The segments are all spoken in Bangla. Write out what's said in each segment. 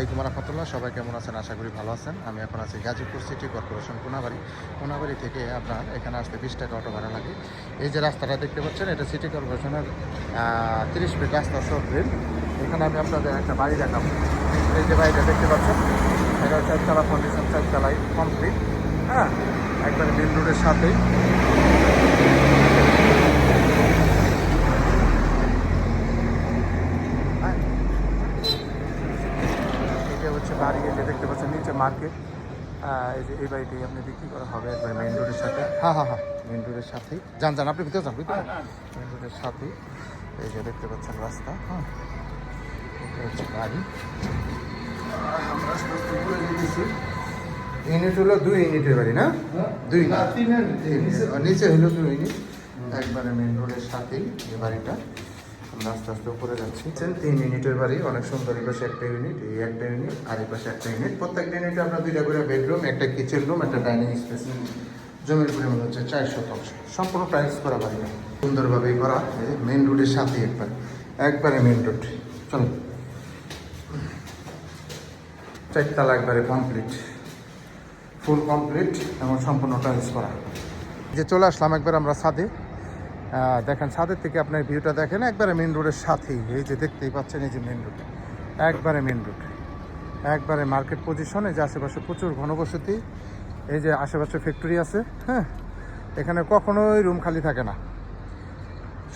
আসসালামাইকুম রহমতুল্লাহ, সবাই কেমন আছেন? আশা করি ভালো আছেন। আমি এখন আছি গাজীপুর সিটি কর্পোরেশন কোনাবাড়ি কোনাবাড়ি থেকে আপনার এখানে আসতে বিশ টাকা অটো ভাড়া লাগে। এই যে রাস্তাটা দেখতে পাচ্ছেন, এটা সিটি কর্পোরেশনের তিরিশ ফিট রাস্তা সরফিল এখানে আমি আপনাদের একটা বাড়ি দেখাবো। এই যে বাড়িটা দেখতে পাচ্ছেন, এটা চারতলা ফাউন্ডেশন চারতলায় কমপ্লিট হ্যাঁ? একবারে মেন রোডের সাথেই। হচ্ছে বাড়ি এই যে দেখতে পাচ্ছেন নিচে মার্কেট। এই যে এই বাড়িটি আপনি বিক্রি করা হবে একবার মেইন রোডের সাথে। হ্যাঁ হ্যাঁ হ্যাঁ। মেইন রোডের সাথেই যান যান আপনি ভিতরে যান ভিতরে মেন রোডের সাথেই এই যে দেখতে পাচ্ছেন রাস্তা। হ্যাঁ। এটা হচ্ছে বাড়ি। ইউনিট হলো দুই ইউনিটের বাড়ি না? দুই তিন নিচে। হলো দুই ইউনিট একবারে মেইন রোডের সাথেই এই বাড়িটা। আমরা আস্তে আস্তে উপরে যাচ্ছি। তিন ইউনিটের বাড়ি অনেক সুন্দর এই পাশে একটা ইউনিট এই একটা ইউনিট আর এই পাশে একটা ইউনিট। প্রত্যেকটা ইউনিটে আপনার দুইটা করে বেডরুম একটা কিচেন রুম একটা ডাইনিং স্পেস। জমির পরিমাণ হচ্ছে চার শতাংশ। সম্পূর্ণ প্রাইস করা বাড়িটা সুন্দরভাবে করা মেইন রোডের সাথেই একবার। একবারে মেইন রোড চলো। চারতলা একবারে কমপ্লিট ফুল কমপ্লিট এবং সম্পূর্ণ টাইলস করা। যে চলে আসলাম একবার আমরা আহ, দেখেন, ছাদের থেকে আপনার ভিউটা দেখেন, একবারে মেন রোডের সাথেই। এই যে দেখতেই পাচ্ছেন, এই যে মেন রোড একবারে মেন রোড একবারে মার্কেট পজিশন যে আশেপাশে প্রচুর ঘনবসতি। এই যে আশেপাশে ফ্যাক্টরি আছে হ্যাঁ? এখানে কখনোই রুম খালি থাকে না।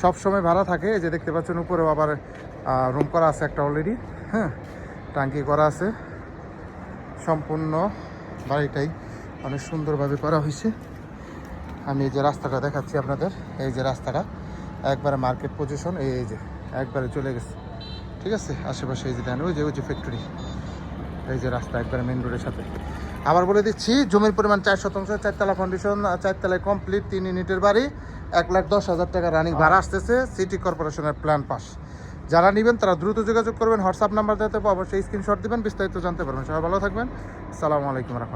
সব সময় ভাড়া থাকে, এই যে দেখতে পাচ্ছেন, উপরেও আবার রুম করা আছে একটা অলরেডি হ্যাঁ? টাঙ্কি করা আছে। সম্পূর্ণ বাড়িটাই অনেক সুন্দরভাবে করা হয়েছে। আমি এই যে রাস্তাটা দেখাচ্ছি আপনাদের, এই যে রাস্তাটা, একবারে মার্কেট পজিশন এই যে, একবারে চলে গেছে। ঠিক আছে? আশেপাশে এই যে দেন, ওই যে ওই যে ফ্যাক্টরি এই যে রাস্তা একবারে মেন রোডের সাথে। আবার বলে দিচ্ছি, জমির পরিমাণ চার শতাংশ, চারতলা ফাউন্ডেশন চারতলায় কমপ্লিট তিন ইউনিটের বাড়ি, এক লাখ দশ হাজার টাকা রানিং ভাড়া আসতেছে সিটি কর্পোরেশনের প্ল্যান পাস যারা নেবেন, তারা দ্রুত যোগাযোগ করবেন হোয়াটসঅ্যাপ নাম্বার দিতে অবশ্যই স্ক্রিনশট দিবেন, বিস্তারিত জানতে পারবেন। সবাই ভালো থাকবেন। সালামু আলাইকুম রহমতুল্লাহ।